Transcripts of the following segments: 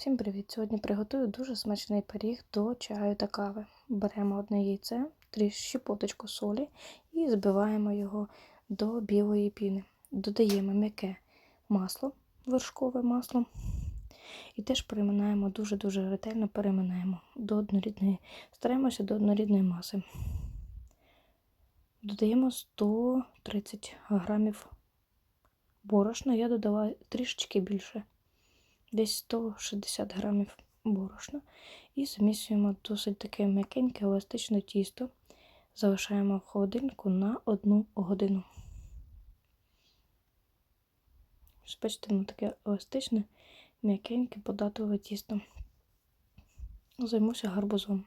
Всім привіт! Сьогодні приготую дуже смачний пиріг до чаю та кави. Беремо одне яйце, трішки щепоточку солі і збиваємо його до білої піни. Додаємо м'яке масло, вершкове масло. І теж переминаємо дуже-дуже ретельно переминаємо до однорідної, стараємося до однорідної маси. Додаємо 130 грамів борошна, я додала трішечки більше десь 160 грамів борошна. І замісуємо досить таке м'якеньке, еластичне тісто. Залишаємо в холодильнику на 1 годину. Бачите, воно таке еластичне, м'якеньке, податливе тісто. Займуся гарбузом.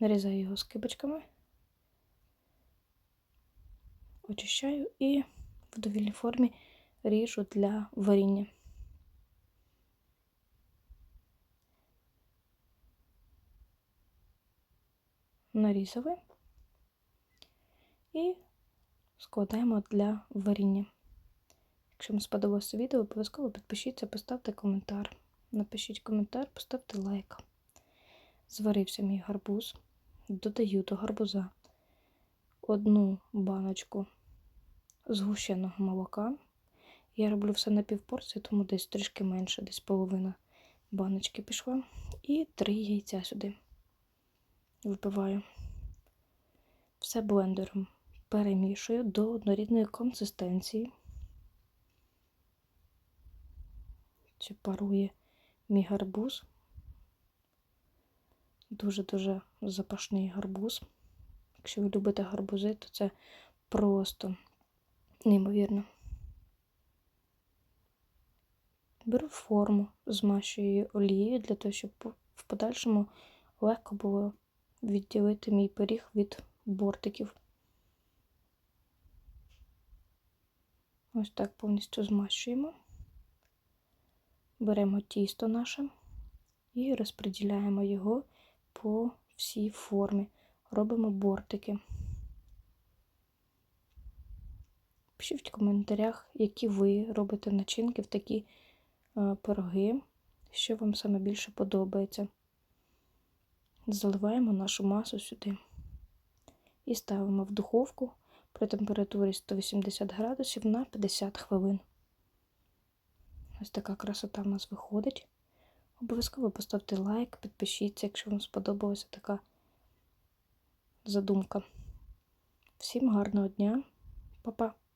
Нарізаю його скибочками, очищаю і в довільній формі ріжу для варіння. Нарізали і складаємо для варіння. Якщо вам сподобалося відео, обов'язково підпишіться, поставте коментар. Напишіть коментар, поставте лайк. Зварився мій гарбуз. Додаю до гарбуза одну баночку згущеного молока. Я роблю все на півпорції, тому десь трішки менше, десь половина баночки пішла. І три яйця сюди вибиваю. Все блендером перемішую до однорідної консистенції. Чи парує мій гарбуз. Дуже-дуже запашний гарбуз. Якщо ви любите гарбузи, то це просто неймовірно. Беру форму, змащую її олією для того, щоб в подальшому легко було відділити мій пиріг від бортиків. Ось так повністю змащуємо. Беремо тісто наше і розподіляємо його по всій формі. Робимо бортики. Пишіть в коментарях, які ви робите начинки в такі е, пироги, що вам саме більше подобається. Заливаємо нашу масу сюди і ставимо в духовку при температурі 180 градусів на 50 хвилин. Ось така красота в нас виходить. Обов'язково поставте лайк, підпишіться, якщо вам сподобалася така задумка. Всім гарного дня, Па-па!